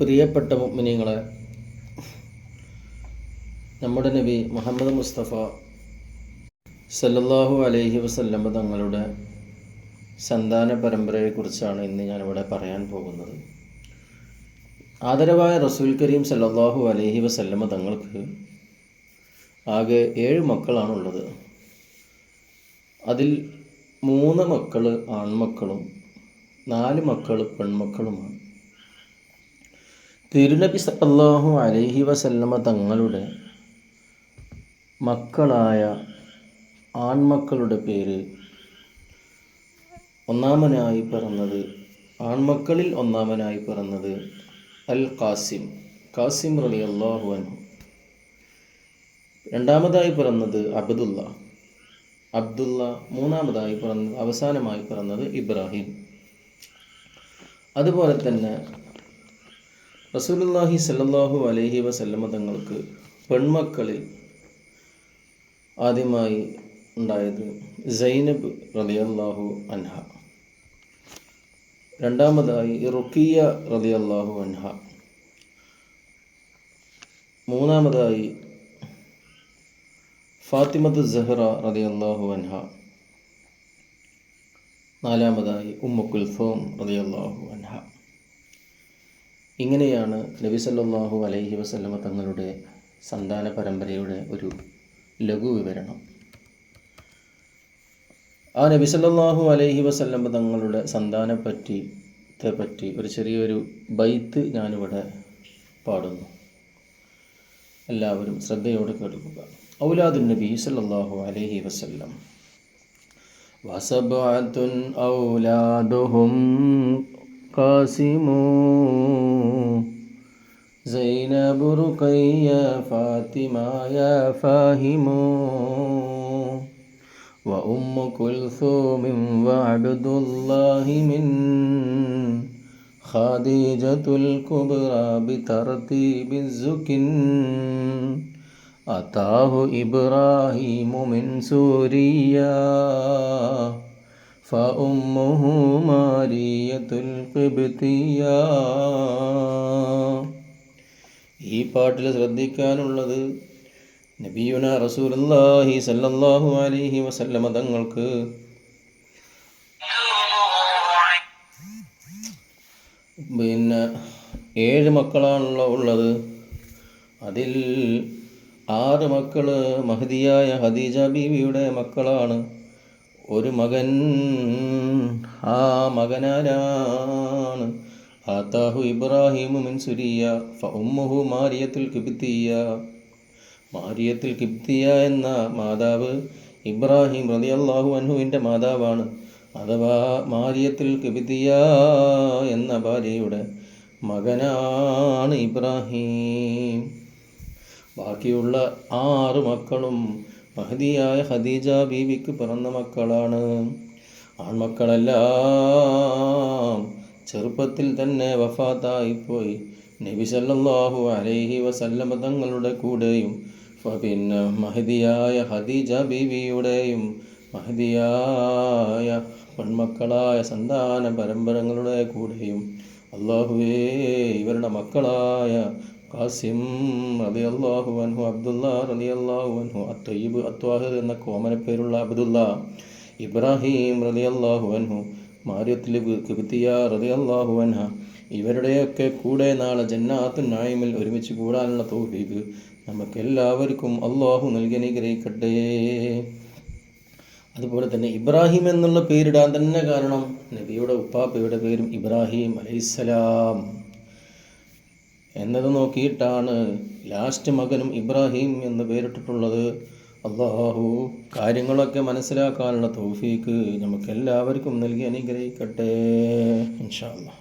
പ്രിയപ്പെട്ട മുഅ്മിനീങ്ങളെ നമ്മുടെ നബി മുഹമ്മദ് മുസ്തഫ സല്ലല്ലാഹു അലൈഹി വസല്ലമ തങ്ങളുടെ സന്താന പരമ്പരയെക്കുറിച്ചാണ് ഇന്ന് ഞാനിവിടെ പറയാൻ പോകുന്നത്. ആദരവായ റസൂൽ കരീം സല്ലല്ലാഹു അലൈഹി വസല്ലമ തങ്ങൾക്ക് ആകെ ഏഴ് മക്കളാണുള്ളത്. അതിൽ മൂന്ന് മക്കൾ ആൺമക്കളും നാല് മക്കൾ പെൺമക്കളുമാണ്. തിരുനബി സല്ലാഹു അലൈഹി വസല്ലമ തങ്ങളുടെ മക്കളായ ആൺമക്കളുടെ പേര് ഒന്നാമനായി പറഞ്ഞത് ആൺമക്കളിൽ ഒന്നാമനായി പറഞ്ഞത് അൽ ഖാസിം ഖാസിം അള്ളാഹു അനു രണ്ടാമതായി പറഞ്ഞത് അബ്ദുള്ള അബ്ദുള്ള മൂന്നാമതായി പറഞ്ഞത് അവസാനമായി പറഞ്ഞത് ഇബ്രാഹിം. അതുപോലെ തന്നെ റസൂലുള്ളാഹി സല്ലല്ലാഹു അലൈഹി വസല്ലമ തങ്ങൾക്ക് പെൺമക്കളിൽ ആദ്യമായി ഉണ്ടായത് സൈനബ് റളിയല്ലാഹു അൻഹ. രണ്ടാമതായി റുക്കിയ റളിയല്ലാഹു അൻഹ. മൂന്നാമതായി ഫാത്തിമത്ത് സഹ്റ റളിയല്ലാഹു അൻഹ. നാലാമതായി ഉമ്മ കുൽഫോം റളിയല്ലാഹു അൻഹ. ഇങ്ങനെയാണ് നബി സല്ലല്ലാഹു അലൈഹി വസല്ലമ തങ്ങളുടെ സന്താന പരമ്പരയുടെ ഒരു ലഘു വിവരണം ആ നബി സല്ലല്ലാഹു അലൈഹി വസല്ലമ തങ്ങളുടെ സന്താനപ്പറ്റി പറ്റി ഒരു ചെറിയൊരു ബൈത്ത് ഞാനിവിടെ പാടുന്നു എല്ലാവരും ശ്രദ്ധയോടെ കേൾക്കുക ഔലാദുൻ നബി സല്ലല്ലാഹു അലൈഹി വസല്ലം وسبعة أولادهم قاسم زينب رقية فاطمة يا فاهم وأم كلثوم وعبد الله من خديجة الكبرى بترتيب الزكن أتاه إبراهيم من سوريا فأمه مارية القبطية ഈ പാട്ടിൽ ശ്രദ്ധിക്കാനുള്ളത് നബിയുന റസൂലുള്ളാഹി സല്ലല്ലാഹു അലൈഹി വസല്ലമ തങ്ങൾക്ക് പിന്നെ ഏഴ് മക്കളാണല്ലോ ഉള്ളത് അതിൽ ആറ് മക്കൾ മഹദിയായ ഹദീജ ബീവിയുടെ മക്കളാണ് ഒരു മകൻ ആ മകനാരാണ്. ആത്താഹു ഇബ്രാഹിമു മിൻ സുരിയ മാരിയത്തിൽ മാരിയത്തുൽ കിബ്തിയ. മാരിയത്തുൽ കിബ്തിയ എന്ന മാതാവ് ഇബ്രാഹിം റതി അള്ളാഹു അൻഹുവിന്റെ മാതാവാണ്. അഥവാ മാരിയത്തുൽ കിബ്തിയ എന്ന ഭാര്യയുടെ മകനാണ് ഇബ്രാഹിം. ബാക്കിയുള്ള ആറ് മക്കളും മഹദിയായ ഖദീജ ബീവിക്ക് പിറന്ന മക്കളാണ്. ആൺമക്കളെല്ലാം ചെറുപ്പത്തിൽ തന്നെ വഫാത്തായിപ്പോയി. നബി സല്ലല്ലാഹു അലൈഹി വസല്ലമ തങ്ങളുടെ കൂടെയും പിന്നെ മഹദിയായ ഹദീജ ബീവിയുടെയും മഹദിയായ പെൺമക്കളായ സന്താന പരമ്പരങ്ങളുടെ കൂടെയും അള്ളാഹുവേ ഇവരുടെ മക്കളായ ഖാസിം റതി അള്ളാഹു അൻഹു അബ്ദുല്ല റതി അള്ളാഹു അൻഹു അത്തയ്യബ് അത്വാഹിർ എന്ന കോമന പേരുള്ള അബ്ദുള്ള ഇബ്രാഹിം റതി അള്ളാഹു അൻഹു മാര്യത്തിൽ കിബിത്തിയ റതി അള്ളാഹു അൻഹ ഇവരുടെയൊക്കെ കൂടെ നാളെ ജന്നാത്തു നായ്മിൽ ഒരുമിച്ച് കൂടാനുള്ള തോഫീക്ക് നമുക്ക് എല്ലാവർക്കും അള്ളാഹു നൽകി അനുഗ്രഹിക്കട്ടെ. അതുപോലെ തന്നെ ഇബ്രാഹിം എന്നുള്ള പേരിടാൻ തന്നെ കാരണം നബിയുടെ ഉപ്പാപ്പയുടെ പേരും ഇബ്രാഹിം അലൈസലാം എന്നത് നോക്കിയിട്ടാണ് ലാസ്റ്റ് മകനും ഇബ്രാഹിം എന്ന് പേരിട്ടിട്ടുള്ളത്. അള്ളാഹു കാര്യങ്ങളൊക്കെ മനസ്സിലാക്കാനുള്ള തൗഫീക്ക് നമുക്കെല്ലാവർക്കും നൽകി അനുഗ്രഹിക്കട്ടെ ഇൻഷാ അല്ലാ